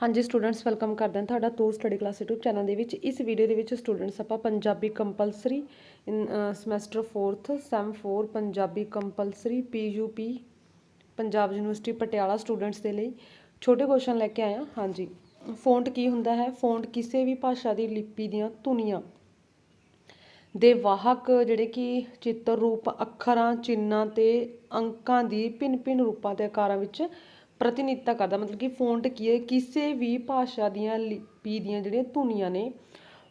ਹਾਂਜੀ students welcome ਕਰਦੇ ਹਾਂ ਤੁਹਾਡਾ ਤੋ ਸਟੱਡੀ ਕਲਾਸ YouTube ਚੈਨਲ ਦੇ ਵਿੱਚ। ਇਸ ਵੀਡੀਓ ਦੇ ਵਿੱਚ ਸਟੂਡੈਂਟਸ ਆਪਾਂ Punjabi compulsory in semester 4th sem 4 Punjabi compulsory PUP Punjab university Patiala students ਦੇ ਲਈ। ਛੋਟੇ ਕੁਐਸਚਨ ਲੈ ਕੇ ਆਇਆ। ਹਾਂਜੀ ਫੌਂਟ ਕੀ ਹੁੰਦਾ ਹੈ? ਫੌਂਟ ਕਿਸੇ ਵੀ ਭਾਸ਼ਾ ਦੀ ਲਿਪੀ ਦੀਆਂ ਧੁਨੀਆਂ ਦੇ ਵਾਹਕ, ਜਿਹੜੇ ਕਿ ਚਿੱਤਰ ਰੂਪ ਅੱਖਰਾਂ ਚਿੰਨਾਂ ਤੇ ਅੰਕਾਂ ਦੀ ਭਿੰਨ-ਭਿੰਨ ਰੂਪਾਂ ਤੇ ਆਕਾਰਾਂ ਵਿੱਚ ਪ੍ਰਤੀਨਿਧਤਾ ਕਰਦਾ, ਮਤਲਬ ਕਿ ਫੋਨਟ ਕੀ ਹੈ ਕਿਸੇ ਵੀ ਭਾਸ਼ਾ ਦੀਆਂ ਲਿਪੀ ਦੀਆਂ ਜਿਹੜੀਆਂ ਧੁਨੀਆਂ ਨੇ,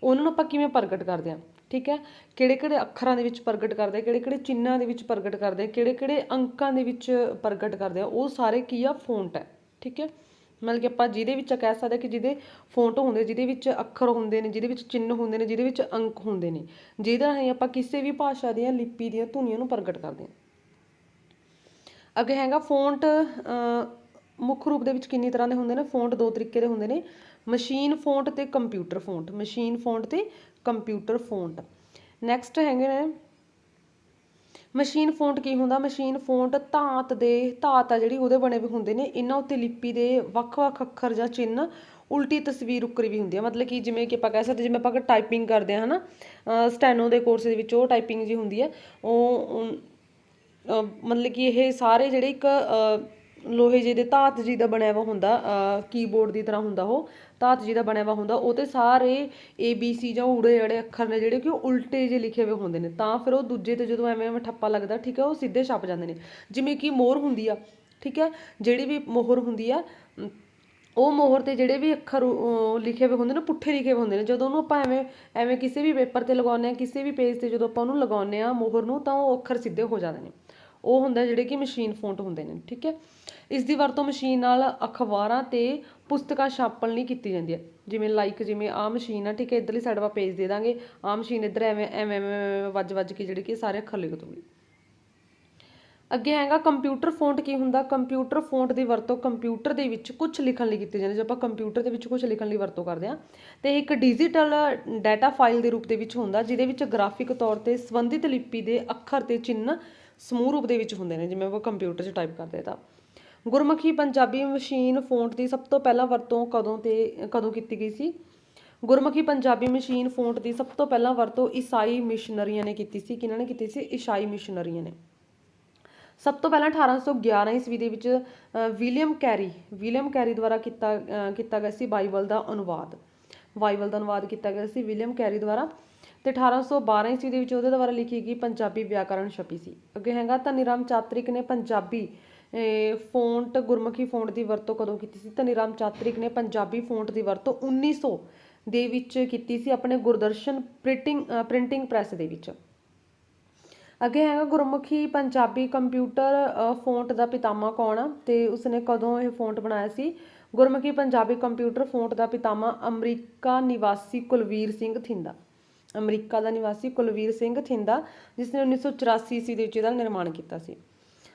ਉਹਨਾਂ ਨੂੰ ਆਪਾਂ ਕਿਵੇਂ ਪ੍ਰਗਟ ਕਰਦੇ ਹਾਂ? ਠੀਕ ਹੈ? ਕਿਹੜੇ ਕਿਹੜੇ ਅੱਖਰਾਂ ਦੇ ਵਿੱਚ ਪ੍ਰਗਟ ਕਰਦੇ ਕਿਹੜੇ ਕਿਹੜੇ ਚਿੰਨ੍ਹਾਂ ਦੇ ਵਿੱਚ ਪ੍ਰਗਟ ਕਰਦੇ ਕਿਹੜੇ ਕਿਹੜੇ ਅੰਕਾਂ ਦੇ ਵਿੱਚ ਪ੍ਰਗਟ ਕਰਦੇ ਆ ਉਹ ਸਾਰੇ ਕੀ ਆ? ਫੋਨਟ ਹੈ। ਠੀਕ ਹੈ? ਮਤਲਬ ਕਿ ਆਪਾਂ ਜਿਹਦੇ ਵਿੱਚ ਕਹਿ ਸਕਦੇ ਕਿ ਜਿਹਦੇ ਫੌਂਟ ਹੁੰਦੇ, ਜਿਹਦੇ ਵਿੱਚ ਅੱਖਰ ਹੁੰਦੇ ਨੇ, ਜਿਹਦੇ ਵਿੱਚ ਚਿੰਨ੍ਹ ਹੁੰਦੇ ਨੇ, ਜਿਹਦੇ ਵਿੱਚ ਅੰਕ ਹੁੰਦੇ ਨੇ, ਜਿਹਦੇ ਰਾਹੀਂ ਆਪਾਂ ਕਿਸੇ ਵੀ ਭਾਸ਼ਾ ਦੀਆਂ ਲਿਪੀ ਦੀਆਂ ਧੁਨੀਆਂ ਨੂੰ ਪ੍ਰਗਟ ਕਰਦੇ ਹਾਂ। ਅੱਗੇ ਹੈਗਾ ਫੌਂਟ ਮੁੱਖ ਰੂਪ ਦੇ ਵਿੱਚ ਕਿੰਨੀ ਤਰ੍ਹਾਂ ਦੇ ਹੁੰਦੇ ਨੇ? ਫੌਂਟ ਦੋ ਤਰੀਕੇ ਦੇ ਹੁੰਦੇ ਨੇ। ਮਸ਼ੀਨ ਫੌਂਟ ਤੇ ਕੰਪਿਊਟਰ ਫੌਂਟ। ਮਸ਼ੀਨ ਫੌਂਟ ਤੇ ਕੰਪਿਊਟਰ ਫੌਂਟ। ਨੈਕਸਟ ਹੈਗੇ ਨੇ। ਮਸ਼ੀਨ ਫੌਂਟ ਕੀ ਹੁੰਦਾ? ਮਸ਼ੀਨ ਫੌਂਟ ਧਾਤ ਦੇ, ਧਾਤ ਆ ਜਿਹੜੀ ਉਹਦੇ ਬਣੇ ਵੀ ਹੁੰਦੇ ਨੇ। ਇਹਨਾਂ ਉੱਤੇ ਲਿਪੀ ਦੇ ਵੱਖ-ਵੱਖ ਅੱਖਰ ਜਾਂ ਚਿੰਨ੍ਹ ਉਲਟੀ ਤਸਵੀਰ ਉੱਕਰੀ ਵੀ ਹੁੰਦੀ ਹੈ ਮਤਲਬ ਕਿ ਜਿਵੇਂ ਕਿ ਆਪਾਂ ਕਹਿ ਸਕਦੇ, ਜਿਵੇਂ ਆਪਾਂ ਟਾਈਪਿੰਗ ਕਰਦੇ ਹਾਂ ਹਨਾ? ਸਟੈਨੋ ਦੇ ਕੋਰਸ ਦੇ ਵਿੱਚ ਉਹ ਟਾਈਪਿੰਗ ਜੀ ਹੁੰਦੀ ਹੈ ਉਹ ਮਤਲਬ ਕਿ ਇਹ ਸਾਰੇ ਜਿਹੜੇ ਇੱਕ ਲੋਹੇ ਜਿਹੇ ਦੇ, ਧਾਤ ਜੀ ਦਾ ਬਣਿਆ ਵਾ ਹੁੰਦਾ ਕੀਬੋਰਡ ਦੀ ਤਰ੍ਹਾਂ ਹੁੰਦਾ ਉਹ, ਧਾਤ ਜੀ ਦਾ ਬਣਿਆ ਵਾ ਹੁੰਦਾ, ਉਹ ਤੇ ਸਾਰੇ ਏ ਬੀ ਸੀ ਜਾਂ ਊੜੇ ਜਿਹੜੇ ਅੱਖਰ ਨੇ ਜਿਹੜੇ ਕਿ ਉਹ ਉਲਟੇ ਜਿਹੇ ਲਿਖੇ ਹੋਏ ਹੁੰਦੇ ਨੇ। ਤਾਂ ਫਿਰ ਉਹ ਦੂਜੇ ਤੇ ਜਦੋਂ ਐਵੇਂ ਐਵੇਂ ਠੱਪਾ ਲੱਗਦਾ, ਠੀਕ ਹੈ, ਉਹ ਸਿੱਧੇ ਛਪ ਜਾਂਦੇ ਨੇ। ਜਿਵੇਂ ਕਿ ਮੋਹਰ ਹੁੰਦੀ ਆ, ਠੀਕ ਹੈ, ਜਿਹੜੀ ਵੀ ਮੋਹਰ ਹੁੰਦੀ ਆ, ਉਹ ਮੋਹਰ ਤੇ ਜਿਹੜੇ ਵੀ ਅੱਖਰ ਲਿਖੇ ਹੋਏ ਹੁੰਦੇ ਨੇ, ਪੁੱਠੇ ਲਿਖੇ ਹੋਏ ਹੁੰਦੇ ਨੇ। ਜਦੋਂ ਉਹਨੂੰ ਆਪਾਂ ਐਵੇਂ ਐਵੇਂ ਕਿਸੇ ਵੀ ਪੇਪਰ ਤੇ ਲਗਾਉਂਦੇ ਆ ਕਿਸੇ ਵੀ ਪੇਜ ਤੇ ਜਦੋਂ ਆਪਾਂ ਉਹਨੂੰ ਲਗਾਉਂਦੇ ਆ ਮੋਹਰ ਨੂੰ, ਤਾਂ ਉਹ ਅੱਖਰ ਸਿੱਧੇ ਹੋ ਜਾਂਦੇ ਨੇ। ਉਹ ਹੁੰਦਾ ਜਿਹੜੇ ਕਿ ਮਸ਼ੀਨ ਫੌਂਟ ਹੁੰਦੇ ਨੇ, ਠੀਕ ਹੈ। ਇਸ ਦੀ ਵਰਤੋਂ ਮਸ਼ੀਨ ਨਾਲ ਅਖਬਾਰਾਂ ਅਤੇ ਪੁਸਤਕਾਂ ਛਾਪਣ ਲਈ ਕੀਤੀ ਜਾਂਦੀ ਹੈ। ਜਿਵੇਂ ਲਾਈਕ ਜਿਵੇਂ ਆਹ ਮਸ਼ੀਨ ਆ, ਠੀਕ ਹੈ, ਇੱਧਰਲੀ ਸਾਈਡ ਆਪਾਂ ਪੇਜ ਦੇ ਦਾਂਗੇ। ਆਹ ਮਸ਼ੀਨ ਇੱਧਰ ਐਵੇਂ ਐਵੇਂ ਐਵੇਂ ਵੱਜ ਵੱਜ ਕੇ ਜਿਹੜੇ ਕਿ ਸਾਰੇ ਅੱਖਰ ਲਿਖ ਦੂਗੀ ਅੱਗੇ ਹੈਗਾ ਕੰਪਿਊਟਰ ਫੌਂਟ ਕੀ ਹੁੰਦਾ? ਕੰਪਿਊਟਰ ਫੌਂਟ ਦੀ ਵਰਤੋਂ ਕੰਪਿਊਟਰ ਦੇ ਵਿੱਚ ਕੁਝ ਲਿਖਣ ਲਈ ਕੀਤੀ ਜਾਂਦੀ ਜੇ ਆਪਾਂ ਕੰਪਿਊਟਰ ਦੇ ਵਿੱਚ ਕੁਝ ਲਿਖਣ ਲਈ ਵਰਤੋਂ ਕਰਦੇ ਆ ਤੇ ਇੱਕ ਡਿਜੀਟਲ ਡਾਟਾ ਫਾਈਲ ਦੇ ਰੂਪ ਦੇ ਵਿੱਚ ਹੁੰਦਾ, ਜਿਹਦੇ ਵਿੱਚ ਗ੍ਰਾਫਿਕ ਤੌਰ ਤੇ ਸੰਬੰਧਿਤ ਲਿਪੀ ਦੇ ਅੱਖਰ ਤੇ ਚਿੰਨ੍ਹ ਸਮੂਹ ਰੂਪ ਦੇ ਵਿੱਚ ਹੁੰਦੇ ਨੇ। ਜਿਵੇਂ ਆਪਾਂ ਕੰਪਿਊਟਰ 'ਚ ਟਾਈਪ ਕਰਦੇ ਤਾਂ। ਗੁਰਮੁਖੀ ਪੰਜਾਬੀ ਮਸ਼ੀਨ ਫੌਂਟ ਦੀ ਸਭ ਤੋਂ ਪਹਿਲਾਂ ਵਰਤੋਂ ਕਦੋਂ ਤੇ, ਕਦੋਂ ਕੀਤੀ ਗਈ ਸੀ? ਗੁਰਮੁਖੀ ਪੰਜਾਬੀ ਮਸ਼ੀਨ ਫੌਂਟ ਦੀ ਸਭ ਤੋਂ ਪਹਿਲਾਂ ਵਰਤੋਂ ਈਸਾਈ ਮਿਸ਼ਨਰੀਆਂ ਨੇ ਕੀਤੀ ਸੀ। ਕਿਹਨਾਂ ਨੇ ਕੀਤੀ ਸੀ? ਈਸਾਈ ਮਿਸ਼ਨਰੀਆਂ ਨੇ। ਸਭ ਤੋਂ ਪਹਿਲਾਂ 1811 ਈਸਵੀ ਦੇ ਵਿੱਚ ਵਿਲੀਅਮ ਕੈਰੀ ਵਿਲੀਅਮ ਕੈਰੀ ਦੁਆਰਾ ਕੀਤਾ ਕੀਤਾ ਗਿਆ ਸੀ ਬਾਈਬਲ ਦਾ ਅਨੁਵਾਦ। ਬਾਈਬਲ ਦਾ ਅਨੁਵਾਦ ਕੀਤਾ ਗਿਆ ਸੀ ਵਿਲੀਅਮ ਕੈਰੀ ਦੁਆਰਾ। ਤੇ 1812 ਈਸਵੀ ਦੇ ਵਿੱਚ ਉਹਦੇ ਦੁਆਰਾ ਲਿਖੀ ਗਈ ਪੰਜਾਬੀ ਵਿਆਕਰਣ ਛਪੀ ਸੀ। ਅੱਗੇ ਹੈਗਾ ਧਨੀਰਾਮ ਚਾਤ੍ਰਿਕ ਨੇ ਪੰਜਾਬੀ ਫੌਂਟ ਗੁਰਮੁਖੀ ਫੋਂਟ ਦੀ ਵਰਤੋਂ ਕਦੋਂ ਕੀਤੀ ਸੀ? ਧਨੀਰਾਮ ਚਾਤ੍ਰਿਕ ਨੇ ਪੰਜਾਬੀ ਫੌਂਟ ਦੀ ਵਰਤੋਂ 1900 ਦੇ ਵਿੱਚ ਕੀਤੀ ਸੀ ਆਪਣੇ ਗੁਰਦਰਸ਼ਨ ਪ੍ਰਿੰਟਿੰਗ ਪ੍ਰਿੰਟਿੰਗ ਪ੍ਰੈਸ ਦੇ ਵਿੱਚ। ਅੱਗੇ ਹੈਗਾ ਗੁਰਮੁਖੀ ਪੰਜਾਬੀ ਕੰਪਿਊਟਰ ਅ, ਦਾ ਪਿਤਾਮਾ ਕੌਣ ਆ? ਤੇ ਉਸਨੇ ਕਦੋਂ ਇਹ ਫੌਂਟ ਬਣਾਇਆ ਸੀ? ਗੁਰਮੁਖੀ ਪੰਜਾਬੀ ਕੰਪਿਊਟਰ ਫੋਂਟ ਦਾ ਪਿਤਾਮਾ ਅਮਰੀਕਾ ਨਿਵਾਸੀ ਕੁਲਵੀਰ ਸਿੰਘ ਥਿੰਦਾ। ਅਮਰੀਕਾ ਦਾ ਨਿਵਾਸੀ ਕੁਲਵੀਰ ਸਿੰਘ ਥਿੰਦਾ ਜਿਸ ਨੇ 1984 ਈਸਵੀ ਦੇ ਵਿੱਚ ਇਹਦਾ ਨਿਰਮਾਣ ਕੀਤਾ ਸੀ।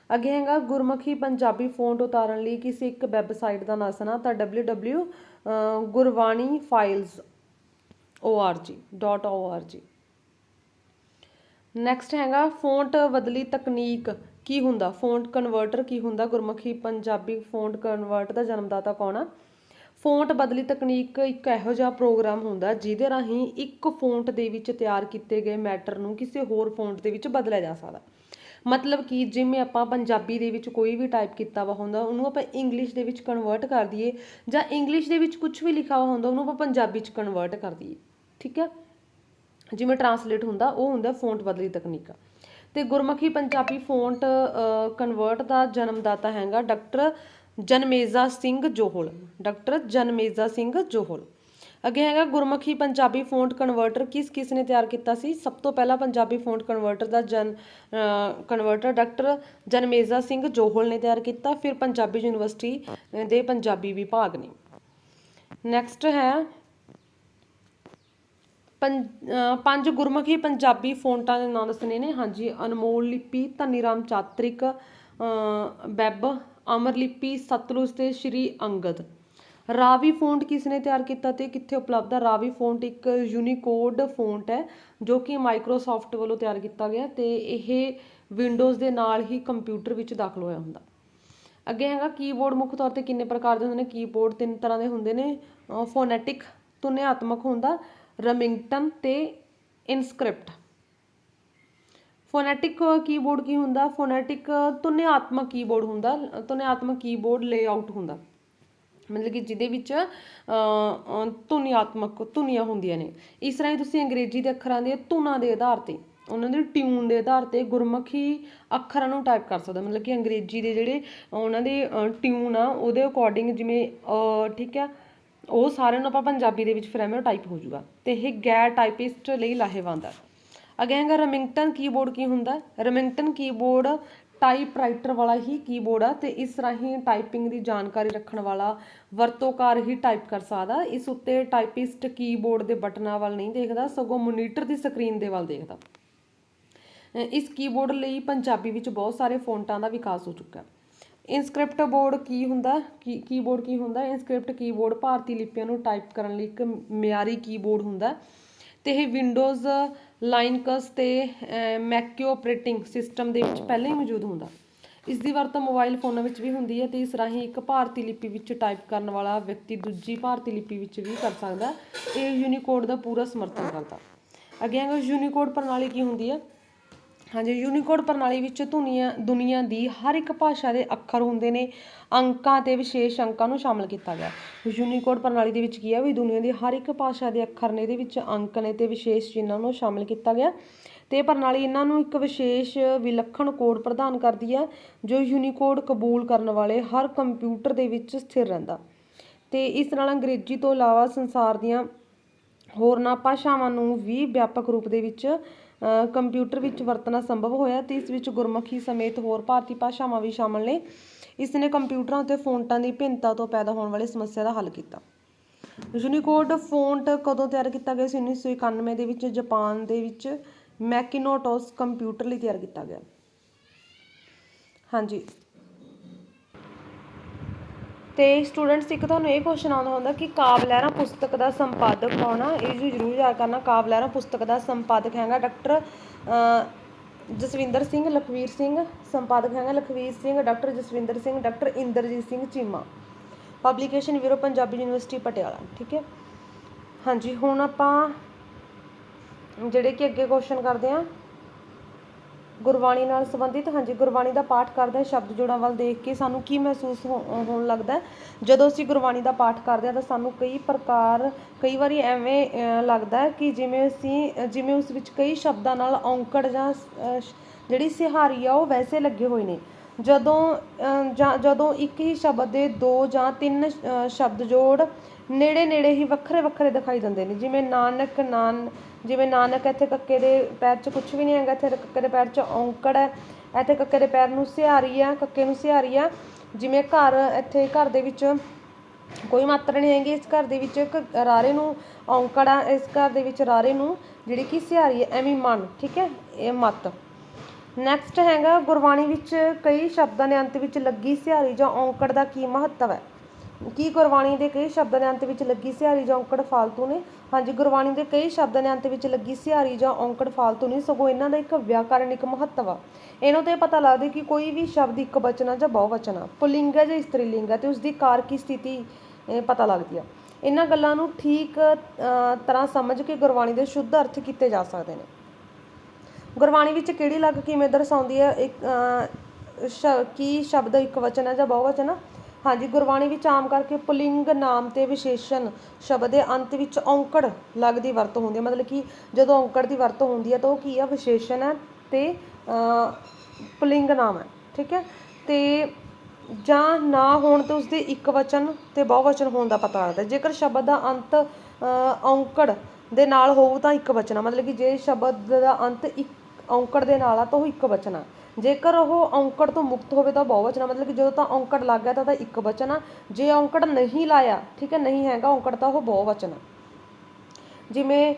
ਅੱਗੇ ਹੈਗਾ ਗੁਰਮੁਖੀ ਪੰਜਾਬੀ ਫੋਂਟ ਉਤਾਰਨ ਲਈ ਕਿਸੇ ਇੱਕ ਵੈਬਸਾਈਟ ਦਾ ਨਾਮ ਤਾਂ www ਅ, ਗੁਰਬਾਣੀ ਫਾਈਲਸ org.org ਨੈਕਸਟ ਹੈਗਾ ਫੌਂਟ ਬਦਲੀ ਤਕਨੀਕ ਕੀ ਹੁੰਦਾ? ਫੌਂਟ ਕਨਵਰਟਰ ਕੀ ਹੁੰਦਾ? ਗੁਰਮੁਖੀ ਪੰਜਾਬੀ ਫੌਂਟ ਕਨਵਰਟ ਦਾ ਜਨਮਦਾਤਾ ਕੌਣ ਆ? ਫੌਂਟ ਬਦਲੀ ਤਕਨੀਕ ਇੱਕ ਇਹੋ ਜਿਹਾ ਪ੍ਰੋਗਰਾਮ ਹੁੰਦਾ ਜਿਹਦੇ ਰਾਹੀਂ ਇੱਕ ਫੌਂਟ ਦੇ ਵਿੱਚ ਤਿਆਰ ਕੀਤੇ ਗਏ ਮੈਟਰ ਨੂੰ ਕਿਸੇ ਹੋਰ ਫੌਂਟ ਦੇ ਵਿੱਚ ਬਦਲਿਆ ਜਾ ਸਕਦਾ। ਮਤਲਬ ਕਿ ਜਿਵੇਂ ਆਪਾਂ ਪੰਜਾਬੀ ਦੇ ਵਿੱਚ ਕੋਈ ਵੀ ਟਾਈਪ ਕੀਤਾ ਵਾ ਹੁੰਦਾ, ਉਹਨੂੰ ਆਪਾਂ ਇੰਗਲਿਸ਼ ਦੇ ਵਿੱਚ ਕਨਵਰਟ ਕਰ ਦਈਏ ਜਾਂ ਇੰਗਲਿਸ਼ ਦੇ ਵਿੱਚ ਕੁਝ ਵੀ ਲਿਖਿਆ ਵਾ ਹੁੰਦਾ, ਉਹਨੂੰ ਆਪਾਂ ਪੰਜਾਬੀ 'ਚ ਕਨਵਰਟ ਕਰ ਦਈਏ, ਠੀਕ ਹੈ? ਜਿਵੇਂ ਟਰਾਂਸਲੇਟ ਹੁੰਦਾ, ਉਹ ਹੁੰਦਾ ਫੌਂਟ ਬਦਲੀ ਤਕਨੀਕ। ਤੇ ਗੁਰਮੁਖੀ ਪੰਜਾਬੀ ਫੌਂਟ ਕਨਵਰਟ ਦਾ ਜਨਮਦਾਤਾ ਹੈਗਾ ਡਾਕਟਰ ਜਨਮੇਜ਼ਾ ਸਿੰਘ ਜੋਹਲ, ਡਾਕਟਰ ਜਨਮੇਜ਼ਾ ਸਿੰਘ ਜੋਹਲ। ਅੱਗੇ ਹੈਗਾ ਗੁਰਮੁਖੀ ਪੰਜਾਬੀ ਫੌਂਟ ਕਨਵਰਟਰ, ਕਿਸ ਕਿਸ ਨੇ ਤਿਆਰ ਕੀਤਾ ਸੀ? ਸਭ ਤੋਂ ਪਹਿਲਾਂ ਪੰਜਾਬੀ ਫੌਂਟ ਕਨਵਰਟਰ ਦਾ ਜਨ ਕਨਵਰਟਰ ਡਾਕਟਰ ਜਨਮੇਜ਼ਾ ਸਿੰਘ ਜੋਹਲ ਨੇ ਤਿਆਰ ਕੀਤਾ, ਫਿਰ ਪੰਜਾਬੀ ਯੂਨੀਵਰਸਿਟੀ ਦੇ ਪੰਜਾਬੀ ਵਿਭਾਗ ਨੇ। ਨੈਕਸਟ ਹੈ, ਪੰ- ਪੰਜ ਗੁਰਮੁਖੀ ਪੰਜਾਬੀ ਫੌਂਟਾਂ ਦੇ ਨਾਮ ਦੱਸਣੇ ਨੇ। ਹਾਂਜੀ, ਅਨਮੋਲ ਲਿਪੀ, ਧਨੀਰਾਮ ਚਾਤ੍ਰਿਕ, ਅਹ ਵੈਬ ਅਮਰ ਲਿਪੀ ਸਤਲੁਜ ਤੇ ਸ਼੍ਰੀ ਅੰਗਦ। ਰਾਵੀ ਫੌਂਟ ਕਿਸ ਨੇ ਤਿਆਰ ਕੀਤਾ ਤੇ ਕਿੱਥੇ ਉਪਲਬਧ ਹੈ ਰਾਵੀ ਫੋਂਟ ਇੱਕ ਯੂਨੀਕੋਡ ਫੌਂਟ ਹੈ, ਜੋ ਕਿ ਮਾਈਕਰੋਸਾਫਟ ਵੱਲੋਂ ਤਿਆਰ ਕੀਤਾ ਗਿਆ ਤੇ ਇਹ ਵਿੰਡੋਜ਼ ਦੇ ਨਾਲ ਹੀ ਕੰਪਿਊਟਰ ਵਿੱਚ ਦਾਖਲ ਹੋਇਆ ਹੁੰਦਾ। ਅੱਗੇ ਹੈਗਾ ਕੀਬੋਰਡ ਮੁੱਖ ਤੌਰ ਤੇ ਕਿੰਨੇ ਪ੍ਰਕਾਰ ਦੇ ਹੁੰਦੇ ਨੇ? ਕੀਬੋਰਡ ਤਿੰਨ ਤਰ੍ਹਾਂ ਦੇ ਹੁੰਦੇ ਨੇ ਫੋਨੈਟਿਕ ਧੁਨਿਆਤਮਕ ਹੁੰਦਾ ਰਮਿੰਗਟਨ ਤੇ ਇਨਸਕ੍ਰਿਪਟ ਫੋਨੈਟਿਕ ਕੀਬੋਰਡ ਕੀ ਹੁੰਦਾ? ਫੋਨੈਟਿਕ ਧੁਨਿਆਤਮਕ ਕੀਬੋਰਡ ਹੁੰਦਾ, ਧੁਨਿਆਤਮਕ ਕੀਬੋਰਡ ਲੇਆਊਟ ਹੁੰਦਾ। ਮਤਲਬ ਕਿ ਜਿਹਦੇ ਵਿੱਚ ਧੁਨੀਆਤਮਕ ਧੁਨੀਆਂ ਹੁੰਦੀਆਂ ਨੇ। ਇਸ ਤਰ੍ਹਾਂ ਹੀ ਤੁਸੀਂ ਅੰਗਰੇਜ਼ੀ ਦੇ ਅੱਖਰਾਂ ਦੇ ਧੁਨਾਂ ਦੇ ਆਧਾਰ ਤੇ, ਉਹਨਾਂ ਦੇ ਟਿਊਨ ਦੇ ਆਧਾਰ ਤੇ ਗੁਰਮੁਖੀ ਅੱਖਰਾਂ ਨੂੰ ਟਾਈਪ ਕਰ ਸਕਦੇ ਮਤਲਬ ਕਿ ਅੰਗਰੇਜ਼ੀ ਦੇ ਜਿਹੜੇ ਉਹਨਾਂ ਦੇ ਟਿਊਨ ਆ, ਉਹਦੇ ਅਕੋਰਡਿੰਗ ਜਿਵੇਂ ਠੀਕ ਆ, ਉਹ ਸਾਰਿਆਂ ਨੂੰ ਆਪਾਂ ਪੰਜਾਬੀ ਦੇ ਵਿੱਚ ਫਿਰ ਟਾਈਪ ਹੋ ਜਾਊਗਾ। ਤੇ ਇਹ ਗੈਰ ਟਾਈਪਿਸਟ ਲਈ ਲਾਹੇਵੰਦ ਆ। ਅੱਗੇ ਹੈਗਾ ਰਮਿੰਗਟਨ ਕੀਬੋਰਡ ਕੀ ਹੁੰਦਾ? ਰਮਿੰਗਟਨ ਕੀਬੋਰਡ ਟਾਈਪਰਾਈਟਰ ਵਾਲਾ ਹੀ ਕੀਬੋਰਡ ਆ ਤੇ ਇਸ ਰਾਹੀਂ ਟਾਈਪਿੰਗ ਦੀ ਜਾਣਕਾਰੀ ਰੱਖਣ ਵਾਲਾ ਵਰਤੋਂਕਾਰ ਹੀ ਟਾਈਪ ਕਰ ਸਕਦਾ। ਇਸ ਉੱਤੇ ਟਾਈਪਿਸਟ ਕੀਬੋਰਡ ਦੇ ਬਟਨਾਂ ਵੱਲ ਨਹੀਂ ਦੇਖਦਾ, ਸਗੋਂ ਮੋਨੀਟਰ ਦੀ ਸਕਰੀਨ ਦੇ ਵੱਲ ਦੇਖਦਾ। ਇਸ ਕੀਬੋਰਡ ਲਈ ਪੰਜਾਬੀ ਵਿੱਚ ਬਹੁਤ ਸਾਰੇ ਫੌਂਟਾਂ ਦਾ ਵਿਕਾਸ ਹੋ ਚੁੱਕਾ ਹੈ। ਇਨਸਕ੍ਰਿਪਟ ਬੋਰਡ ਕੀ ਹੁੰਦਾ? ਕੀ ਕੀਬੋਰਡ ਕੀ ਹੁੰਦਾ? ਇਨਸਕ੍ਰਿਪਟ ਕੀਬੋਰਡ ਭਾਰਤੀ ਲਿਪੀਆਂ ਨੂੰ ਟਾਈਪ ਕਰਨ ਲਈ ਇੱਕ ਮਿਆਰੀ ਕੀਬੋਰਡ ਹੁੰਦਾ। ਤੇ ਇਹ ਵਿੰਡੋਜ਼ ਲਾਈਨਕਸ ਤੇ ਮੈਕ ਆਪਰੇਟਿੰਗ ਸਿਸਟਮ ਦੇ ਵਿੱਚ ਪਹਿਲਾਂ ਹੀ ਮੌਜੂਦ ਹੁੰਦਾ। ਇਸ ਦੀ ਵਰਤੋਂ ਮੋਬਾਈਲ ਫੋਨਾਂ ਵਿੱਚ ਵੀ ਹੁੰਦੀ ਹੈ ਤੇ ਇਸ ਰਾਹੀਂ ਇੱਕ ਭਾਰਤੀ ਲਿਪੀ ਵਿੱਚ ਟਾਈਪ ਕਰਨ ਵਾਲਾ ਵਿਅਕਤੀ ਦੂਜੀ ਭਾਰਤੀ ਲਿਪੀ ਵਿੱਚ ਵੀ ਕਰ ਸਕਦਾ ਇਹ ਯੂਨੀਕੋਡ ਦਾ ਪੂਰਾ ਸਮਰਥਨ ਕਰਦਾ। ਅੱਗੇ ਹੈਗਾ ਯੂਨੀਕੋਡ ਪ੍ਰਣਾਲੀ ਕੀ ਹੁੰਦੀ ਹੈ? ਹਾਂਜੀ, ਯੂਨੀਕੋਡ ਪ੍ਰਣਾਲੀ ਵਿੱਚ ਦੁਨੀਆ ਦੁਨੀਆ ਦੀ ਹਰ ਇੱਕ ਭਾਸ਼ਾ ਦੇ ਅੱਖਰ ਹੁੰਦੇ ਨੇ, ਅੰਕਾਂ ਤੇ ਵਿਸ਼ੇਸ਼ ਅੰਕਾਂ ਨੂੰ ਸ਼ਾਮਲ ਕੀਤਾ ਗਿਆ। ਯੂਨੀਕੋਡ ਪ੍ਰਣਾਲੀ ਦੇ ਵਿੱਚ ਕੀ ਹੈ ਵੀ ਦੁਨੀਆ ਦੀ ਹਰ ਇੱਕ ਭਾਸ਼ਾ ਦੇ ਅੱਖਰ ਨੇ, ਇਹਦੇ ਵਿੱਚ ਅੰਕ ਨੇ ਤੇ ਵਿਸ਼ੇਸ਼ ਚਿੰਨ੍ਹਾਂ ਨੂੰ ਸ਼ਾਮਲ ਕੀਤਾ ਗਿਆ। ਤੇ ਇਹ ਪ੍ਰਣਾਲੀ ਇਹਨਾਂ ਨੂੰ ਇੱਕ ਵਿਸ਼ੇਸ਼ ਵਿਲੱਖਣ ਕੋਡ ਪ੍ਰਦਾਨ ਕਰਦੀ ਹੈ, ਜੋ ਯੂਨੀਕੋਡ ਕਬੂਲ ਕਰਨ ਵਾਲੇ ਹਰ ਕੰਪਿਊਟਰ ਦੇ ਵਿੱਚ ਸਥਿਰ ਰਹਿੰਦਾ। ਤੇ ਇਸ ਨਾਲ ਅੰਗਰੇਜ਼ੀ ਤੋਂ ਇਲਾਵਾ ਸੰਸਾਰ ਦੀਆਂ ਹੋਰਨਾਂ ਭਾਸ਼ਾਵਾਂ ਨੂੰ ਵੀ ਵਿਆਪਕ ਰੂਪ ਦੇ ਵਿੱਚ ਕੰਪਿਊਟਰ ਵਿੱਚ ਵਰਤਣਾ ਸੰਭਵ ਹੋਇਆ ਤੇ ਇਸ ਵਿੱਚ ਗੁਰਮੁਖੀ ਸਮੇਤ ਹੋਰ ਭਾਰਤੀ ਭਾਸ਼ਾਵਾਂ ਵੀ ਸ਼ਾਮਲ ਨੇ। ਇਸ ਨੇ ਕੰਪਿਊਟਰਾਂ ਅਤੇ ਫੌਂਟਾਂ ਦੀ ਭਿੰਨਤਾ ਤੋਂ ਪੈਦਾ ਹੋਣ ਵਾਲੀ ਸਮੱਸਿਆ ਦਾ ਹੱਲ ਕੀਤਾ। ਯੂਨੀਕੋਡ ਫੌਂਟ ਕਦੋਂ ਤਿਆਰ ਕੀਤਾ ਗਿਆ ਸੀ? 1991 ਦੇ ਵਿੱਚ, ਜਾਪਾਨ ਦੇ ਵਿੱਚ ਮੈਕਿਨੋਟੋਸ ਕੰਪਿਊਟਰ ਲਈ ਤਿਆਰ ਕੀਤਾ ਗਿਆ। ਹਾਂਜੀ। ਅਤੇ ਸਟੂਡੈਂਟਸ ਇੱਕ ਤੁਹਾਨੂੰ ਇਹ ਕੁਸ਼ਚਨ ਆਉਂਦਾ ਹੁੰਦਾ ਕਿ ਕਾਵਿ ਲਹਿਰਾਂ ਪੁਸਤਕ ਦਾ ਸੰਪਾਦਕ ਕੌਣ ਆ? ਇਹ ਜੀ ਜ਼ਰੂਰ ਯਾਦ ਕਰਨਾ ਕਾਵਿ ਲਹਿਰਾਂ ਪੁਸਤਕ ਦਾ ਸੰਪਾਦਕ ਹੈਗਾ ਡਾਕਟਰ ਜਸਵਿੰਦਰ ਸਿੰਘ, ਲਖਵੀਰ ਸਿੰਘ, ਸੰਪਾਦਕ ਹੈਗਾ Lakhvir Singh, doctor Jaswinder Singh, doctor Inderjit Singh Cheema. Publication bureau Punjabi university Patiala, ਠੀਕ ਹੈ? ਹਾਂਜੀ, ਹੁਣ ਆਪਾਂ ਜਿਹੜੇ ਕਿ ਅੱਗੇ ਕੁਐਸਚਨ ਕਰਦੇ ਹਾਂ ਗੁਰਬਾਣੀ ਨਾਲ ਸੰਬੰਧਿਤ। ਹਾਂਜੀ ਗੁਰਬਾਣੀ ਦਾ ਪਾਠ ਕਰਦੇ ਹਾਂ। ਸ਼ਬਦ ਜੋੜਾਂ ਵੱਲ ਦੇਖ ਕੇ ਸਾਨੂੰ ਕੀ ਮਹਿਸੂਸ ਹੋ- ਹੋਣ ਲੱਗਦਾ ਜਦੋਂ ਅਸੀਂ ਗੁਰਬਾਣੀ ਦਾ ਪਾਠ ਕਰਦੇ ਹਾਂ ਤਾਂ ਸਾਨੂੰ ਕਈ ਪ੍ਰਕਾਰ ਕਈ ਵਾਰੀ ਐਵੇਂ ਅਹ, ਲੱਗਦਾ ਹੈ ਕਿ ਜਿਵੇਂ ਅਸੀਂ ਅਹ, ਜਿਵੇਂ ਉਸ ਵਿੱਚ ਕਈ ਸ਼ਬਦਾਂ ਨਾਲ ਔਂਕੜ ਜਾਂ ਅਹ, ਸ਼- ਜਿਹੜੀ ਸਿਹਾਰੀ ਆ ਉਹ ਵੈਸੇ ਲੱਗੇ ਹੋਏ ਨੇ। ਜਦੋਂ ਜਾਂ ਜਦੋਂ ਇੱਕ ਹੀ ਸ਼ਬਦ ਦੇ ਦੋ ਜਾਂ ਤਿੰਨ ਸ਼ਬਦ ਜੋੜ ਨੇੜੇ ਨੇੜੇ ਹੀ ਵੱਖਰੇ ਵੱਖਰੇ ਦਿਖਾਈ ਦਿੰਦੇ ਨੇ। ਜਿਵੇਂ ਨਾਨਕ, ਨਾਨ, ਜਿਵੇਂ ਨਾਨਕ ਇੱਥੇ ਕੱਕੇ ਦੇ ਪੈਰ 'ਚ ਕੁਛ ਵੀ ਨਹੀਂ ਹੈਗਾ, ਇੱਥੇ ਕੱਕੇ ਦੇ ਪੈਰ 'ਚ ਔਂਕੜ ਹੈ, ਇੱਥੇ ਕੱਕੇ ਦੇ ਪੈਰ ਨੂੰ ਸਿਹਾਰੀ ਆ ਕੱਕੇ ਨੂੰ ਸਿਹਾਰੀ ਆ ਜਿਵੇਂ ਘਰ ਇੱਥੇ ਘਰ ਦੇ ਵਿੱਚ ਕੋਈ ਮਾਤਰਾ ਨਹੀਂ ਹੈਗੀ, ਇਸ ਘਰ ਦੇ ਵਿੱਚ ਇੱਕ ਰਾਰੇ ਨੂੰ ਔਂਕੜ ਆ ਇਸ ਘਰ ਦੇ ਵਿੱਚ ਰਾਰੇ ਨੂੰ ਜਿਹੜੀ ਕਿ ਸਿਹਾਰੀ ਹੈ, ਐਵੇਂ ਮਨ, ਠੀਕ ਹੈ, ਇਹ ਮਤ। ਨੈਕਸਟ ਹੈਗਾ, ਗੁਰਬਾਣੀ ਵਿੱਚ ਕਈ ਸ਼ਬਦਾਂ ਦੇ ਅੰਤ ਵਿੱਚ ਲੱਗੀ ਸਿਹਾਰੀ ਜਾਂ ਔਂਕੜ ਦਾ ਕੀ ਮਹੱਤਵ ਹੈ? ਕੀ ਗੁਰਬਾਣੀ ਦੇ ਕਈ ਸ਼ਬਦਾਂ ਦੇ ਅੰਤ ਵਿੱਚ ਲੱਗੀ ਸਿਹਾਰੀ ਜਾਂ ਔਂਕੜ ਫਾਲਤੂ ਨੇ? ਹਾਂਜੀ, ਗੁਰਬਾਣੀ ਦੇ ਕਈ ਸ਼ਬਦਾਂ ਦੇ ਅੰਤ ਵਿੱਚ ਲੱਗੀ ਸਿਹਾਰੀ ਜਾਂ ਔਂਕੜ ਫਾਲਤੂ ਨਹੀਂ ਸਗੋਂ ਇਹਨਾਂ ਦਾ ਇੱਕ ਵਿਆਕਰਨਿਕ ਮਹੱਤਵ ਆ। ਇਹਨੂੰ ਤੋਂ ਇਹ ਪਤਾ ਲੱਗਦਾ ਕਿ ਕੋਈ ਵੀ ਸ਼ਬਦ ਇੱਕ ਵਚਨ ਆ ਜਾਂ ਬਹੁਵਚਨ ਆ। ਪੁਲਿੰਗ ਹੈ ਜਾਂ ਇਸਤਰੀ ਲਿੰਗ ਹੈ ਤੇ ਉਸ ਦੀ ਕਾਰਕੀ ਸਥਿਤੀ ਪਤਾ ਲੱਗਦੀ ਆ। ਇਹਨਾਂ ਗੱਲਾਂ ਨੂੰ ਠੀਕ ਤਰ੍ਹਾਂ ਸਮਝ ਕੇ ਗੁਰਬਾਣੀ ਦੇ ਸ਼ੁੱਧ ਅਰਥ ਕੀਤੇ ਜਾ ਸਕਦੇ ਨੇ। ਗੁਰਬਾਣੀ ਵਿੱਚ ਕਿਹੜੀ ਲੱਗ ਕਿਵੇਂ ਦਰਸਾਉਂਦੀ ਹੈ? ਇੱਕ ਸ਼, ਕੀ ਸ਼ਬਦ ਇੱਕ ਵਚਨ ਹੈ ਜਾਂ ਬਹੁਵਚਨ? ਆ ਹਾਂਜੀ, ਗੁਰਬਾਣੀ ਵਿੱਚ ਆਮ ਕਰਕੇ ਪੁਲਿੰਗ ਨਾਮ ਤੇ ਵਿਸ਼ੇਸ਼ਣ ਸ਼ਬਦ ਦੇ ਅੰਤ ਵਿੱਚ ਔਂਕੜ ਲੱਗ ਦੀ ਵਰਤੋਂ ਹੁੰਦੀ ਹੈ। ਮਤਲਬ ਕਿ ਜਦੋਂ ਔਂਕੜ ਦੀ ਵਰਤੋਂ ਹੁੰਦੀ ਹੈ ਤਾਂ ਉਹ ਕੀ ਆ ਵਿਸ਼ੇਸ਼ਣ ਹੈ ਤੇ ਪੁਲਿੰਗ ਨਾਮ ਹੈ। ਠੀਕ ਹੈ? ਤੇ ਜਾਂ ਨਾ ਹੋਣ ਤੇ ਉਸਦੇ ਇੱਕ ਵਚਨ ਤੇ ਬਹੁਵਚਨ ਹੋਣ ਦਾ ਪਤਾ ਲੱਗਦਾ ਜੇਕਰ ਸ਼ਬਦ ਦਾ ਅੰਤ ਔਂਕੜ ਦੇ ਨਾਲ ਹੋਊ ਤਾਂ ਇੱਕ ਵਚਨ ਆ ਮਤਲਬ ਕਿ ਜੇ ਸ਼ਬਦ ਦਾ ਅੰਤ ਇੱਕ ਔਂਕੜ ਦੇ ਨਾਲ ਆ, ਤਾਂ ਉਹ ਇੱਕ ਵਚਨ ਆ। ਜੇਕਰ ਉਹ ਔਂਕੜ ਤੋਂ ਮੁਕਤ ਹੋਵੇ ਤਾਂ ਬਹੁਵਚਨ ਆ। ਮਤਲਬ ਕਿ ਜਦੋਂ ਤਾਂ ਔਂਕੜ ਲੱਗ ਗਿਆ ਤਾਂ ਉਹਦਾ ਇੱਕ ਵਚਨ ਆ। ਜੇ ਔਂਕੜ ਨਹੀਂ ਲਾਇਆ, ਠੀਕ ਹੈ, ਨਹੀਂ ਹੈਗਾ ਔਂਕੜ, ਤਾਂ ਉਹ ਬਹੁਵਚਨ ਆ। ਜਿਵੇਂ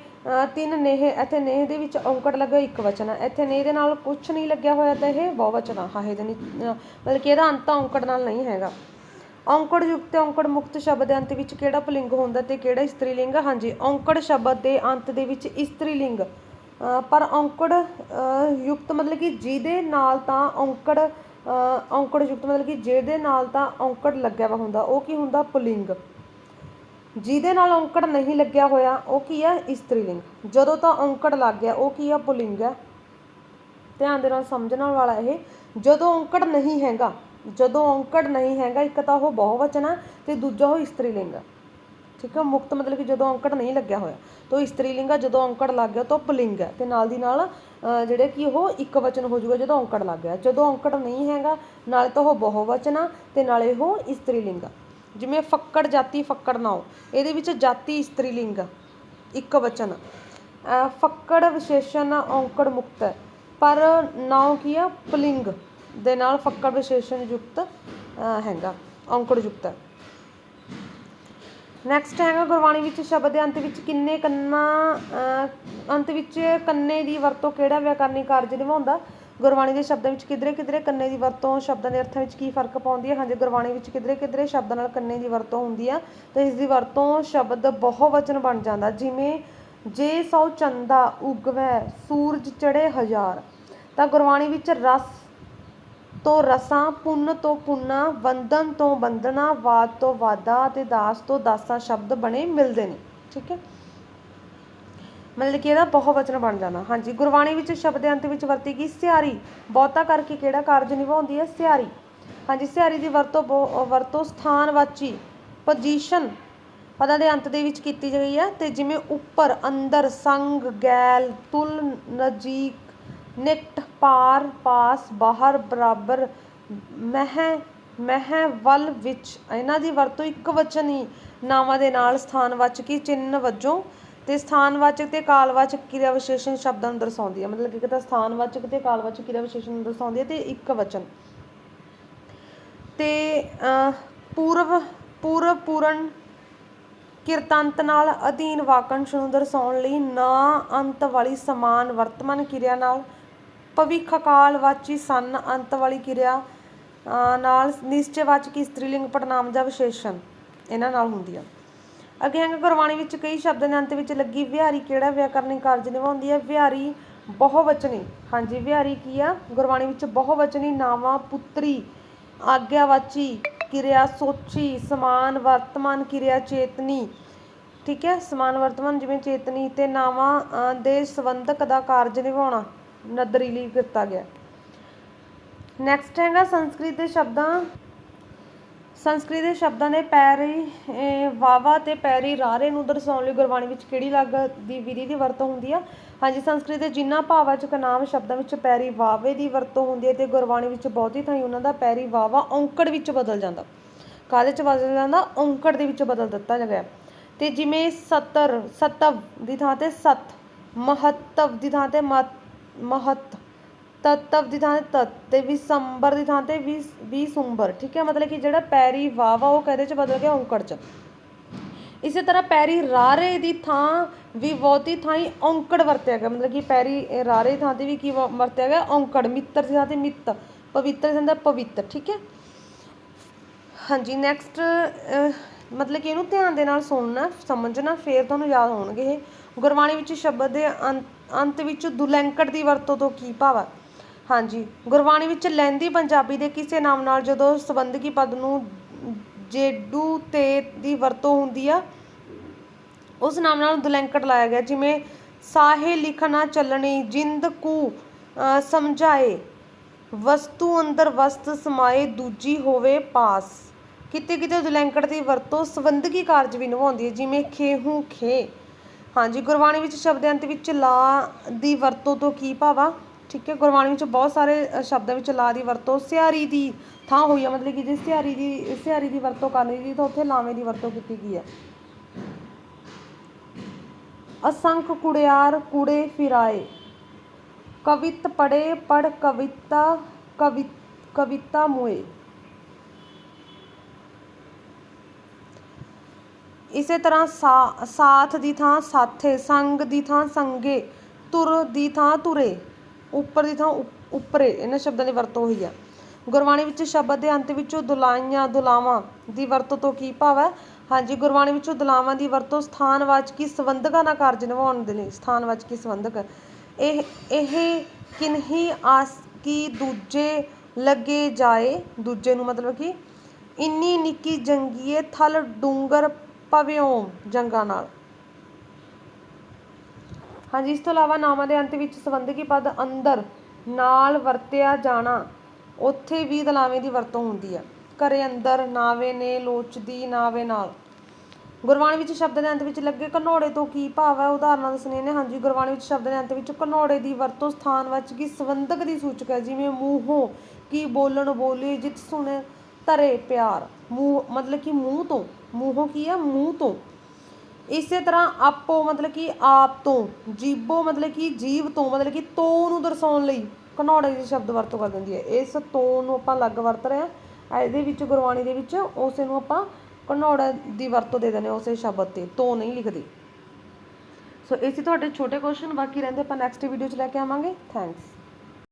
ਤਿੰਨ ਨੇਹ, ਇੱਥੇ ਨੇਹ ਦੇ ਵਿੱਚ ਔਂਕੜ ਲੱਗਾ ਇੱਕ ਵਚਨ ਹੈ ਇੱਥੇ ਨੇਹ ਦੇ ਨਾਲ ਕੁਝ ਨਹੀਂ ਲੱਗਿਆ ਹੋਇਆ, ਤਾਂ ਇਹ ਬਹੁਵਚਨ ਆ। ਹਾਹੇ ਦੇ ਮਤਲਬ ਕਿ ਇਹਦਾ ਅੰਤ ਔਂਕੜ ਨਾਲ ਨਹੀਂ ਹੈਗਾ। ਔਂਕੜ ਯੁਕਤ ਤੇ ਔਂਕੜ ਮੁਕਤ ਸ਼ਬਦ ਦੇ ਅੰਤ ਵਿੱਚ ਕਿਹੜਾ ਪੁਲਿੰਗ ਹੁੰਦਾ ਤੇ ਕਿਹੜਾ ਇਸਤਰੀ ਲਿੰਗ ਹਾਂਜੀ, ਔਂਕੜ ਸ਼ਬਦ ਦੇ ਅੰਤ ਦੇ ਵਿੱਚ ਇਸਤਰੀ ਲਿੰਗ ਪਰ ਔਂਕੜ ਯੁਕਤ ਮਤਲਬ ਕਿ ਜਿਹਦੇ ਨਾਲ ਤਾਂ ਔਂਕੜ ਅ, ਔਂਕੜ ਯੁਕਤ ਮਤਲਬ ਕਿ ਜਿਹਦੇ ਨਾਲ ਤਾਂ ਔਂਕੜ ਲੱਗਿਆ ਵਾ ਹੁੰਦਾ ਉਹ ਕੀ ਹੁੰਦਾ? ਪੁਲਿੰਗ। ਜਿਹਦੇ ਨਾਲ ਔਂਕੜ ਨਹੀਂ ਲੱਗਿਆ ਹੋਇਆ ਉਹ ਕੀ ਆ ਇਸਤਰੀਲਿੰਗ। ਜਦੋਂ ਤਾਂ ਔਂਕੜ ਲੱਗ ਗਿਆ ਉਹ ਕੀ ਆ ਪੁਲਿੰਗ ਹੈ। ਧਿਆਨ ਦੇ ਨਾਲ ਸਮਝਣ ਵਾਲਾ ਇਹ ਜਦੋਂ ਔਂਕੜ ਨਹੀਂ ਹੈਗਾ ਜਦੋਂ ਔਂਕੜ ਨਹੀਂ ਹੈਗਾ ਇੱਕ ਤਾਂ ਉਹ ਬਹੁਵਚਨ ਹੈ ਤੇ ਦੂਜਾ ਉਹ ਇਸਤਰੀਲਿੰਗ ਆ ਠੀਕ ਆ? ਮੁਕਤ ਮਤਲਬ ਕਿ ਜਦੋਂ ਔਂਕੜ ਨਹੀਂ ਲੱਗਿਆ ਹੋਇਆ। ਤਾਂ ਉਹ ਇਸਤਰੀਲਿੰਗ ਆ ਜਦੋਂ ਔਂਕੜ ਲੱਗ ਗਿਆ ਤਾਂ ਉਹ ਪੁਲਿੰਗ ਹੈ ਤੇ ਨਾਲ ਦੀ ਨਾਲ ਜਿਹੜੇ ਕਿ ਉਹ ਇੱਕ ਵਚਨ ਹੋ ਜਾਊਗਾ ਜਦੋਂ ਔਂਕੜ ਲੱਗ ਗਿਆ। ਜਦੋਂ ਔਂਕੜ ਨਹੀਂ ਹੈਗਾ, ਨਾਲੇ ਤਾਂ ਉਹ ਬਹੁਵਚਨ ਆ ਤੇ ਨਾਲੇ ਉਹ ਇਸਤਰੀਲਿੰਗ ਆ। ਜਿਵੇਂ ਫੱਕੜ ਜਾਤੀ ਫੱਕੜ ਨਾਉ ਇਹਦੇ ਵਿੱਚ ਜਾਤੀ ਇਸਤਰੀ ਲਿੰਗ ਇੱਕ ਵਚਨ ਫੱਕੜ ਵਿਸ਼ੇਸ਼ਣ ਔਂਕੜ ਮੁਕਤ ਹੈ, ਪਰ ਨਾਉ ਕੀ ਆ? ਪੁਲਿੰਗ ਦੇ ਨਾਲ ਫੱਕੜ ਵਿਸ਼ੇਸ਼ਣ ਯੁਕਤ ਹੈਗਾ, ਔਂਕੜ ਯੁਕਤ ਹੈ। ਨੈਕਸਟ ਹੈਗਾ ਗੁਰਬਾਣੀ ਵਿੱਚ ਸ਼ਬਦ ਦੇ ਅੰਤ ਵਿੱਚ ਕਿੰਨੇ ਕੰਨਾ ਅੰਤ ਵਿੱਚ ਕੰਨੇ ਦੀ ਵਰਤੋਂ ਕਿਹੜਾ ਵਿਆਕਰਨੀ ਕਾਰਜ ਨਿਭਾਉਂਦਾ? ਗੁਰਬਾਣੀ ਦੇ ਸ਼ਬਦਾਂ ਵਿੱਚ ਕਿਧਰੇ ਕਿਧਰੇ ਕੰਨੇ ਦੀ ਵਰਤੋਂ, ਸ਼ਬਦਾਂ ਦੇ ਅਰਥਾਂ ਵਿੱਚ ਕੀ ਫ਼ਰਕ ਪਾਉਂਦੀ ਹੈ? ਹਾਂਜੀ, ਗੁਰਬਾਣੀ ਵਿੱਚ ਕਿਧਰੇ ਕਿਧਰੇ ਸ਼ਬਦਾਂ ਨਾਲ ਕੰਨੇ ਦੀ ਵਰਤੋਂ ਹੁੰਦੀ ਆ, ਤੇ ਇਸ ਦੀ ਵਰਤੋਂ ਸ਼ਬਦ ਬਹੁਵਚਨ ਬਣ ਜਾਂਦਾ। ਜਿਵੇਂ, ਜੇ ਸੌ ਚੰਦਾ ਉਗਵੈ, ਸੂਰਜ ਚੜੇ ਹਜ਼ਾਰ। ਤਾਂ ਗੁਰਬਾਣੀ ਵਿੱਚ ਰਸ ਤੋਂ ਰਸਾਂ ਪੁੰਨ ਤੋਂ ਪੁੰਨਾ, ਵੰਦਨ ਤੋਂ ਵੰਦਨਾ, ਵਾਦ ਤੋਂ ਵਾਦਾ ਤੇ ਦਾਸ ਤੋਂ ਦਾਸਾ ਸ਼ਬਦ ਬਣੇ ਮਿਲਦੇ ਨੇ। ਠੀਕ ਹੈ? ਮਤਲਬ ਕਿ ਇਹਦਾ ਬਹੁਵਚਨ ਬਣ ਜਾਣਾ। ਹਾਂਜੀ, ਗੁਰਬਾਣੀ ਵਿੱਚ ਸ਼ਬਦ ਦੇ ਅੰਤ ਵਿੱਚ ਵਰਤੀ ਗਈ ਸਿਆਰੀ। ਬਹੁਤਾ ਕਰਕੇ ਕਿਹੜਾ ਕਾਰਜ ਨਿਭਾਉਂਦੀ ਹੈ? ਸਿਆਰੀ। ਹਾਂਜੀ, ਸਿਆਰੀ ਦੀ ਵਰਤੋਂ ਬਹੁ- ਵਰਤੋਂ ਸਥਾਨਵਾਚੀ ਪੋਜੀਸ਼ਨ ਪਦਾਂ ਦੇ ਅੰਤ ਦੇ ਵਿੱਚ ਕੀਤੀ ਗਈ ਹੈ ਤੇ ਜਿਵੇਂ ਉੱਪਰ, ਅੰਦਰ, ਸੰਗ, ਗੈਲ, ਤੁਲ, ਨਜ਼ੀਕ ਨਿਕਟ ਪਾਰ, ਪਾਸ, ਬਾਹਰ, ਬਰਾਬਰ, ਮਹਿ ਮਹਿ ਵੱਲ ਵਿੱਚ। ਇਹਨਾਂ ਦੀ ਵਰਤੋਂ ਇੱਕ ਵਚਨੀ ਨਾਵਾਂ ਦੇ ਨਾਲ ਸਥਾਨਵਾਚਕੀ ਚਿੰਨ੍ਹ ਵਜੋਂ ਤੇ ਸਥਾਨਵਾਚਕ ਤੇ ਕਾਲਵਾਚਕ ਕਿਰਿਆ ਵਿਸ਼ੇਸ਼ਣ ਸ਼ਬਦਾਂ ਨੂੰ ਦਰਸਾਉਂਦੀ ਹੈ। ਮਤਲਬ ਕਿ ਇੱਕ ਤਾਂ ਸਥਾਨਵਾਚਕ ਤੇ ਕਾਲਵਾਚਕ ਕਿਰਿਆ ਵਿਸ਼ੇਸ਼ਣ ਨੂੰ ਦਰਸਾਉਂਦੀ ਹੈ ਤੇ ਇੱਕ ਵਚਨ। ਤੇ ਪੂਰਵ ਪੂਰਵ ਪੂਰਨ ਕਿਰਤੰਤ ਨਾਲ ਅਧੀਨ ਵਾਕੰਸ਼ ਨੂੰ ਦਰਸਾਉਣ ਲਈ ਨਾ ਅੰਤ ਵਾਲੀ ਸਮਾਨ ਵਰਤਮਾਨ ਕਿਰਿਆ ਨਾਲ ਭਵਿੱਖ ਕਾਲ ਵਾਚੀ ਸੰਨ ਅੰਤ ਵਾਲੀ ਕਿਰਿਆ ਨਾਲ ਨਿਸ਼ਚੈਵਾਚਕ ਇਸਤਰੀਲਿੰਗ ਪੜਨਾਮ ਜਾਂ ਵਿਸ਼ੇਸ਼ਣ ਇਹਨਾਂ ਨਾਲ ਹੁੰਦੀ ਆ ਅੱਗੇ ਹੈਗਾ ਗੁਰਬਾਣੀ ਵਿੱਚ ਕਈ ਸ਼ਬਦਾਂ ਦੇ ਅੰਤ ਵਿੱਚ ਲੱਗੀ ਵਿਹਾਰੀ ਕਿਹੜਾ ਵਿਆਕਰਨਿਕ ਕਾਰਜ ਨਿਭਾਉਂਦੀ ਹੈ? ਵਿਹਾਰੀ ਬਹੁਵਚਨੀ। ਹਾਂਜੀ ਵਿਹਾਰੀ ਕੀ ਆ? ਗੁਰਬਾਣੀ ਵਿੱਚ ਬਹੁਵਚਨੀ ਨਾਵਾਂ ਪੁੱਤਰੀ ਆਗਿਆਵਾਚੀ ਕਿਰਿਆ ਸੋਚੀ ਸਮਾਨ ਵਰਤਮਾਨ ਕਿਰਿਆ ਚੇਤਨੀ। ਠੀਕ ਹੈ? ਸਮਾਨ ਵਰਤਮਾਨ ਜਿਵੇਂ ਚੇਤਨੀ ਤੇ ਨਾਵਾਂ ਅ, ਦੇ ਸੰਬੰਧਕ ਦਾ ਕਾਰਜ ਨਿਭਾਉਣਾ। ਨਦਰੀ ਲਈ ਕੀਤਾ ਗਿਆ। ਨੈਕਸਟ ਹੈਗਾ ਸੰਸਕ੍ਰਿਤ ਦੇ ਸ਼ਬਦਾਂ। ਸੰਸਕ੍ਰਿਤ ਦੇ ਸ਼ਬਦਾਂ ਦੇ ਪੈਰੀ ਵਾਵਾ ਤੇ ਪੈਰੀ ਰਾਰੇ ਨੂੰ ਦਰਸਾਉਣ ਲਈ ਗੁਰਬਾਣੀ ਵਿੱਚ ਕਿਹੜੀ ਲੱਗ ਦੀ ਵਿਧੀ ਦੀ ਵਰਤੋਂ ਹੁੰਦੀ ਆ? ਹਾਂਜੀ, ਸੰਸਕ੍ਰਿਤ ਦੇ ਜਿਨ੍ਹਾਂ ਭਾਵਾਚਕ ਨਾਮ ਸ਼ਬਦਾਂ ਵਿੱਚ ਪੈਰੀ ਵਾਵੇ ਦੀ ਵਰਤੋਂ ਹੁੰਦੀ ਹੈ ਤੇ ਗੁਰਬਾਣੀ ਵਿੱਚ ਬਹੁਤੀ ਥਾਈਂ ਉਹਨਾਂ ਦਾ ਪੈਰੀ ਵਾਵਾ ਔਂਕੜ ਵਿੱਚ ਬਦਲ ਜਾਂਦਾ। ਕਾਹਦੇ ਚ ਬਦਲ ਜਾਂਦਾ? ਔਂਕੜ ਦੇ ਵਿੱਚ ਬਦਲ ਦਿੱਤਾ ਗਿਆ। ਤੇ ਜਿਵੇਂ ਸਤਰ, ਸਤਵ ਦੀ ਥਾਂ ਤੇ ਸਤ, ਮਹੱਤਵ ਦੀ ਥਾਂ ਤੇ ਮਤ ਮਹਤ, ਤਤਵ ਦੀ ਥਾਂ ਤੇ ਤਤ ਤੇ ਵਿਸੰਬਰ ਦੀ ਥਾਂ ਤੇ ਵਿਸ ਵਿਸੁੰਬਰ ਠੀਕ ਹੈ? ਮਤਲਬ ਕਿ ਜਿਹੜਾ ਪੈਰੀ ਵਾਵਾ ਉਹ ਕਹਦੇ ਚ ਬਦਲ ਗਿਆ ਔਂਕੜ ਚ। ਇਸੇ ਤਰ੍ਹਾਂ ਪੈਰੀ ਰਾਰੇ ਦੀ ਥਾਂ ਵੀ ਬਹੁਤੀ ਔਂਕੜ ਵਰਤਿਆ ਗਿਆ। ਮਤਲਬ ਕਿ ਪੈਰੀ ਰਾਰੇ ਥਾਂ ਤੇ ਵੀ ਕੀ ਵਰਤਿਆ ਗਿਆ? ਔਂਕੜ, ਮਿੱਤਰ ਦੀ ਥਾਂ ਤੇ ਮਿੱਤ, ਪਵਿੱਤਰ ਦੀ ਥਾਂ ਪਵਿੱਤਰ ਠੀਕ ਹੈ? ਹਾਂਜੀ ਨੈਕਸਟ ਮਤਲਬ ਕਿ ਇਹਨੂੰ ਧਿਆਨ ਦੇ ਨਾਲ ਸੁਣਨਾ, ਸਮਝਣਾ, ਫੇਰ ਤੁਹਾਨੂੰ ਯਾਦ ਹੋਣਗੇ ਇਹ। ਗੁਰਬਾਣੀ ਵਿੱਚ ਸ਼ਬਦ ਦੇ ਅੰਤ- ਅੰਤ ਵਿੱਚ ਦੁਲੈਂਕੜ ਦੀ ਵਰਤੋਂ ਤੋਂ ਕੀ ਭਾਵ ਹੈ ਹਾਂਜੀ, ਗੁਰਬਾਣੀ ਵਿੱਚ ਲਹਿੰਦੀ ਪੰਜਾਬੀ ਦੇ ਕਿਸੇ ਨਾਮ ਨਾਲ ਜਦੋਂ ਸੰਬੰਧਕੀ ਪਦ ਨੂੰ ਜੇਡੂ ਤੇ ਦੀ ਵਰਤੋਂ ਹੁੰਦੀ ਆ, ਉਸ ਨਾਮ ਨਾਲ ਦੁਲੈਂਕੜ ਲਾਇਆ ਗਿਆ, ਜਿਵੇਂ ਸਾਹੇ ਲਿਖਣਾ ਚੱਲਣੀ, ਜਿੰਦ ਕੂ ਸਮਝਾਏ, ਵਸਤੂ ਅੰਦਰ ਵਸਤ ਸਮਾਏ, ਦੂਜੀ ਹੋਵੇ ਪਾਸ। ਕਿਤੇ ਕਿਤੇ ਦੁਲੈਂਕੜ ਦੀ ਵਰਤੋਂ ਸੰਬੰਧਕੀ ਕਾਰਜ ਵੀ ਨਿਭਾਉਂਦੀ ਹੈ, ਜਿਵੇਂ ਖੇਹੂ ਖੇ। ਹਾਂਜੀ, ਗੁਰਬਾਣੀ ਵਿੱਚ ਸ਼ਬਦ ਦੇ ਅੰਤ ਵਿੱਚ ਲਾ ਦੀ ਵਰਤੋਂ ਤੋਂ ਕੀ ਭਾਵਾ ਠੀਕ ਹੈ, ਗੁਰਬਾਣੀ ਵਿੱਚ ਬਹੁਤ ਸਾਰੇ ਸ਼ਬਦਾਂ ਵਿੱਚ ਲਾ ਦੀ ਵਰਤੋਂ, ਸਿਆਰੀ ਦੀ ਥਾਂ ਹੋਈ ਹੈ ਮਤਲਬ ਕਿ ਜੇ ਸਿਆਰੀ ਦੀ ਸਿਆਰੀ ਦੀ ਵਰਤੋਂ ਕਰਨੀ ਸੀ, ਤਾਂ ਉੱਥੇ ਲਾਵੇਂ ਦੀ ਵਰਤੋਂ ਕੀਤੀ ਗਈ ਹੈ ਅਸੰਖ ਕੁੜਿਆਰ ਕੁੜੇ ਫਿਰਾਏ, ਕਵਿਤ ਪੜੇ ਪੜ ਕਵਿਤਾ, ਕਵਿ, ਕਵਿਤਾ ਮੋਏ। ਇਸੇ ਤਰ੍ਹਾਂ ਸਾ- ਸਾਥ ਦੀ ਥਾਂ ਸਾਥੇ, ਸੰਗ ਦੀ ਥਾਂ ਸੰਗੇ ਧੁਰ ਦੀ ਥਾਂ ਧੁਰੇ ਉੱਪਰ ਦੀ ਥਾਂ ਉਪ- ਉੱਪਰੇ, ਇਹਨਾਂ ਸ਼ਬਦਾਂ ਦੀ ਵਰਤੋਂ ਹੋਈ ਆ। ਗੁਰਬਾਣੀ ਵਿੱਚ ਸ਼ਬਦ ਦੇ ਅੰਤ ਵਿੱਚੋਂ ਦੁਲਾਈਆਂ, ਦੁਲਾਵਾਂ ਦੀ ਵਰਤੋਂ ਤੋਂ ਕੀ ਭਾਵ ਹੈ? ਹਾਂਜੀ, ਗੁਰਬਾਣੀ ਵਿੱਚੋਂ ਦੁਲਾਵਾਂ ਦੀ ਵਰਤੋਂ ਸਥਾਨਵਾਚਕੀ ਸੰਬੰਧਕਾਂ ਨਾਲ ਕਾਰਜ ਨਿਭਾਉਣ ਦੇ ਲਈ ਸਥਾਨਵਾਚਕੀ ਸੰਬੰਧਕ ਇਹ ਇਹ ਕਿਨਹੀ ਆਸ ਕੀ ਦੂਜੇ ਲੱਗੇ ਜਾਏ, ਦੂਜੇ ਨੂੰ ਮਤਲਬ ਕਿ? ਇੰਨੀ ਨਿੱਕੀ ਜੰਗੀਏ ਥਲ ਡੂੰਗਰ ਭਵਿਓ ਜੰਗਾਂ ਨਾਲ। ਹਾਂਜੀ, ਇਸ ਤੋਂ ਇਲਾਵਾ ਨਾਮਾਂ ਦੇ ਅੰਤ ਵਿੱਚ ਸੰਬੰਧਕੀ ਪਦ ਅੰਦਰ ਨਾਲ ਵਰਤਿਆ ਜਾਣਾ, ਉੱਥੇ ਵੀ ਦਲਾਵੇਂ ਦੀ ਵਰਤੋਂ ਹੁੰਦੀ ਹੈ ਘਰੇ ਅੰਦਰ ਨਾਵੇ ਨੇ, ਲੋਚਦੀ ਨਾਵੇ ਨਾਲ। ਗੁਰਬਾਣੀ ਵਿੱਚ ਸ਼ਬਦ ਦੇ ਅੰਤ ਵਿੱਚ ਲੱਗੇ ਘਨੌੜੇ ਤੋਂ ਕੀ ਭਾਵ ਹੈ? ਉਦਾਹਰਨਾਂ ਦੱਸਣੀਆਂ ਨੇ। ਹਾਂਜੀ, ਗੁਰਬਾਣੀ ਵਿੱਚ ਸ਼ਬਦ ਦੇ ਅੰਤ ਵਿੱਚ ਘਨੌੜੇ ਦੀ ਵਰਤੋਂ ਸਥਾਨ ਵਿੱਚ ਕੀ ਸੰਬੰਧਕ ਦੀ ਸੂਚਕ ਹੈ। ਜਿਵੇਂ ਮੂੰਹੋਂ ਕੀ ਬੋਲਣ ਬੋਲੇ, ਜਿਤ ਸੁਣੇ ਤਰੇ ਪਿਆਰ। ਮੂੰਹ, ਮਤਲਬ ਕਿ ਮੂੰਹ ਤੋਂ। ਮੂੰਹੋਂ ਕੀ ਹੈ ਮੂੰਹ ਤੋਂ। ਇਸੇ ਤਰ੍ਹਾਂ ਆਪੋ ਮਤਲਬ ਕਿ ਆਪ ਤੋਂ, ਜੀਬੋ ਮਤਲਬ ਕਿ ਜੀਵ ਤੋਂ, ਮਤਲਬ ਕਿ ਤੋਂ ਨੂੰ ਦਰਸਾਉਣ ਲਈ ਘਨੌੜੇ ਦੀ ਸ਼ਬਦ ਵਰਤੋਂ ਕਰ ਦਿੰਦੀ ਹੈ। ਇਸ ਤੋਂ ਨੂੰ ਆਪਾਂ ਅਲੱਗ ਵਰਤ ਰਹੇ ਹਾਂ। ਇਹਦੇ ਵਿੱਚ, ਗੁਰਬਾਣੀ ਦੇ ਵਿੱਚ, ਉਸੇ ਨੂੰ ਆਪਾਂ ਘਨੌੜੇ ਦੀ ਵਰਤੋਂ ਦੇ ਦਿੰਦੇ ਹਾਂ ਉਸੇ ਸ਼ਬਦ ਤੇ। ਤੋਂ ਨਹੀਂ ਲਿਖਦੇ। ਸੋ ਇਹ ਤੁਹਾਡੇ ਛੋਟੇ ਕੁਐਸਚਨ ਬਾਕੀ ਰਹਿੰਦੇ ਆਪਾਂ ਨੈਕਸਟ ਵੀਡੀਓ 'ਚ ਲੈ ਕੇ ਆਵਾਂਗੇ। ਥੈਂਕਸ